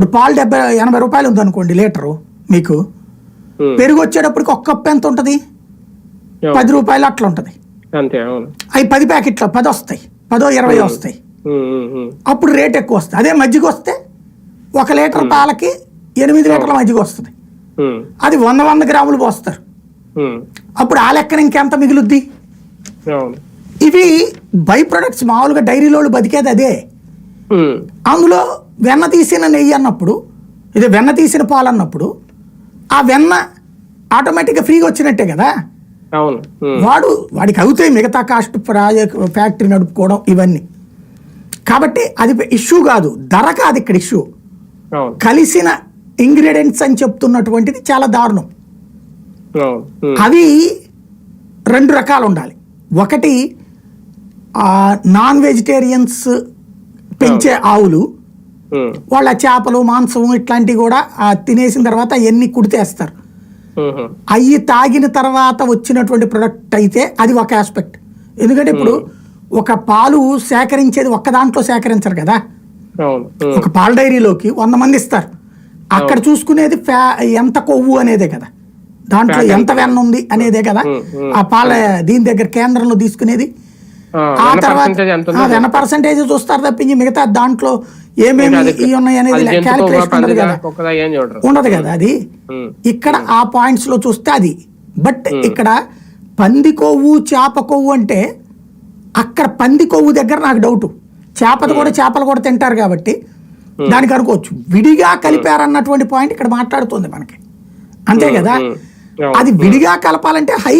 ఇప్పుడు పాలు డెబ్బై ఎనభై రూపాయలు ఉందనుకోండి లీటరు మీకు. పెరుగు వచ్చేటప్పటికి ఒక్క కప్పు ఎంత ఉంటుంది. పది రూపాయలు అట్లా ఉంటుంది. అవి పది ప్యాకెట్లు పది వస్తాయి. పదో ఇరవై వస్తాయి. అప్పుడు రేట్ ఎక్కువ వస్తుంది అదే మజ్జిగ వస్తే ఒక లీటర్ పాలకి ఎనిమిది లీటర్ల మజ్జిగ వస్తుంది. అది వంద వంద గ్రాములు పోస్తారు. అప్పుడు ఆ లెక్కన ఇంకెంత మిగులుద్ది? ఇవి బై ప్రొడక్ట్స్ మామూలుగా డైరీలో బతికేది అదే. అందులో వెన్న తీసిన నెయ్యి అన్నప్పుడు ఇది వెన్న తీసిన పాలు అన్నప్పుడు ఆ వెన్న ఆటోమేటిక్గా ఫ్రీగా వచ్చినట్టే కదా? వాడు వాడికి అవుతాయి మిగతా కాస్ట్ ప్రాజెక్ట్ ఫ్యాక్టరీ నడుపుకోవడం ఇవన్నీ. కాబట్టి అది ఇష్యూ కాదు. ధర కాదు ఇక్కడ ఇష్యూ. కలిసిన ఇంగ్రీడియంట్స్ అని చెప్తున్నటువంటిది చాలా దారుణం. అవి రెండు రకాలు ఉండాలి. ఒకటి నాన్ వెజిటేరియన్స్ పెంచే ఆవులు వాళ్ళ చేపలు మాంసం ఇట్లాంటివి కూడా తినేసిన తర్వాత ఎన్ని కుడితేస్తారు. అవి తాగిన తర్వాత వచ్చినటువంటి ప్రొడక్ట్ అయితే అది ఒక ఆస్పెక్ట్ ఎందుకంటే ఇప్పుడు ఒక పాలు సేకరించేది ఒక్క దాంట్లో సేకరించరు కదా. ఒక పాల డైరీలోకి వంద మంది ఇస్తారు. అక్కడ చూసుకునేది ఫ్యా ఎంత కొవ్వు అనేదే కదా. దాంట్లో ఎంత వెన్న ఉంది అనేదే కదా. ఆ పాల దీని దగ్గర కేంద్రంలో తీసుకునేది ఆ, తర్వాత వెన్న పర్సంటేజ్ చూస్తారు తప్పించి మిగతా దాంట్లో ఏమేమి ఉన్నాయి అనేది క్యాలిక్యులేషన్ ఉండదు కదా. ఉండదు కదా అది. ఇక్కడ ఆ పాయింట్స్లో చూస్తే అది. బట్ ఇక్కడ పంది కొవ్వు చేప కొవ్వు అంటే అక్కడ పంది కొవ్వు దగ్గర నాకు డౌట్ చేపది కూడా చేపలు కూడా తింటారు కాబట్టి దానికి అనుకోవచ్చు. విడిగా కలిపారన్నటువంటి పాయింట్ ఇక్కడ మాట్లాడుతుంది మనకి. అంతే కదా. అది విడిగా కలపాలంటే హై